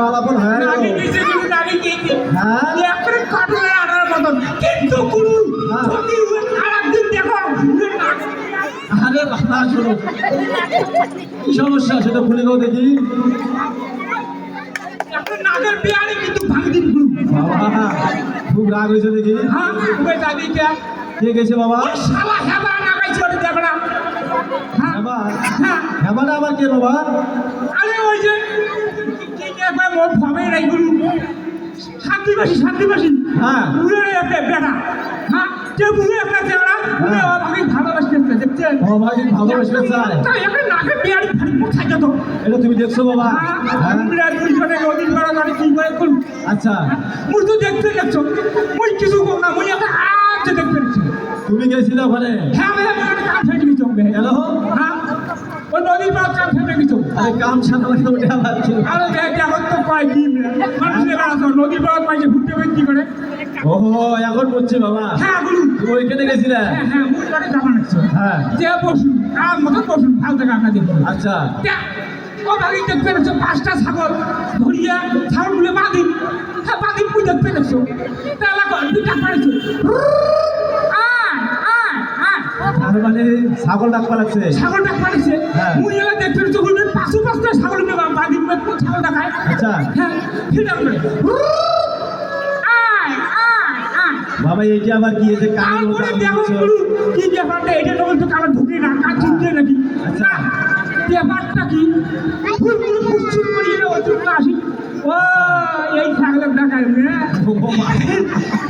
আলাপন হয়ে কিন্তু আরে রাখা শোনো কি সমস্যা সেটা খুলে দাও দেখি। নাগের বিয়ারে কিন্তু ভাঙি দিন খুব রাগ হয়েছে। দেখি হ্যাঁ কে গেছে বাবা? হ্যাঁ হেবা হ্যাঁ আবার কে বাবা আরে ওই যে কি যে একবার মোট ভাবে নাই গুরু। শান্তিবাসী শান্তিবাসী হ্যাঁ। বুড়ো একটা বেটা হ্যাঁ যে বুড়ো একটা চেহারা বুড়ো হ্যাঁ। আমাকে ভালোবাসতে দেখছেন? ও ভাই ভালোবাসবে চায়। একটা নাকে বিয়ারি ফাড়ি কোথায় যেত। এটা তুমি দেখছ বাবা? হ্যাঁ হ্যাঁ। আমরা দুইজনে নদীর পাড়া গাড়ি কি করে করুন আচ্ছা। মুই তো দেখতে দেখছ। মুই কিছু কম না মুই একটা আজ দেখতে তুমি গেছিলে ওখানে? হ্যাঁ আমি একটা কাম ফেটে ওকে হ্যাঁ নদীর পাড়া কাম ফেটে আরে কাম সামলাতে ওটা আবার কি আরে দেখ এখন তো পাই মানুষের কাছে নদীর পাড়া পাইছে ঘুরতে কি করে? ও এখন বুঝছি বাবা। হ্যাঁ গুরু তুমি ওইখানে গেছিলে? হ্যাঁ হ্যাঁ মুই করে যাবা নাকছো হ্যাঁ। যে বসুন আর মতো ভালো থেকে আপনার দেখুন আচ্ছা। ও ভাবি দেখতে পেরেছ পাঁচটা ছাগল ধরিয়া ছাগলগুলো বাঁধিন হ্যাঁ বাঁধিন পুই দেখতে পেরেছ তাহলে দুটা পেরেছ মানে ছাগল ডাকবা লাগছে ছাগল ডাক পারেছে হ্যাঁ। মুই এলা দেখতে বলবেন পাঁচু পাঁচটা ছাগল নিয়ে বাঁধিন ছাগল দেখায়। আচ্ছা। হ্যাঁ ঠিক আছে বাবা এইটা আবার কি মতো তারপরে আঙুল দেখো কি ব্যাপারটা এটা নকল তো কারও ঢুকে না কাজ ঢুকছে নাকি? আচ্ছা। না, ব্যাপারটা কি? ফুল ফুল ফুসফুস করিয়ে না ওই আসি। ও এই থাকলে দেখায় ও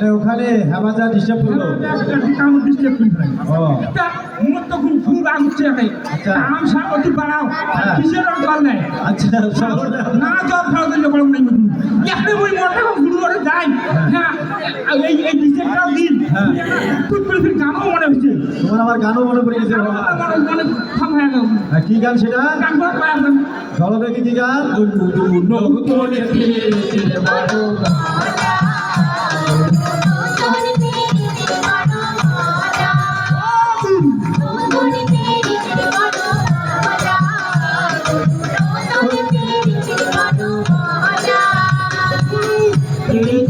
মানে ওখানে হেমাজা ডিস্টার্ব করল। কাম ডিস্টার্ব করি ভাই ও। তা তো খুব রাগ হচ্ছে আচ্ছা। কাম সা অতি বাড়াও। হ্যাঁ। কিসের আর জল নেই? আচ্ছা না জল খাওয়া দিলে বড় নাই একটা ওই মোটা গুরু ওরে যাই। হ্যাঁ। এই এই বিচারটাও দিন। হ্যাঁ। তুই বলে ফির গানও মনে হচ্ছে। তোমার আবার গানও মনে পড়ে গেছে আমার মনে থাম হয়ে গেল। হ্যাঁ, কি গান সেটা? গান করে একদম চলো দেখি কি গান। you.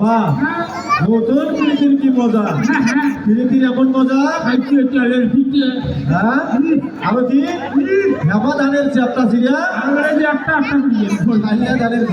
বাবা নতুন প্রীতির কি মজা? প্রীতির এমন মজা? হ্যাঁ? আরও কি হেমা ধানের চ্যাপটা সিরিয়া ধানের।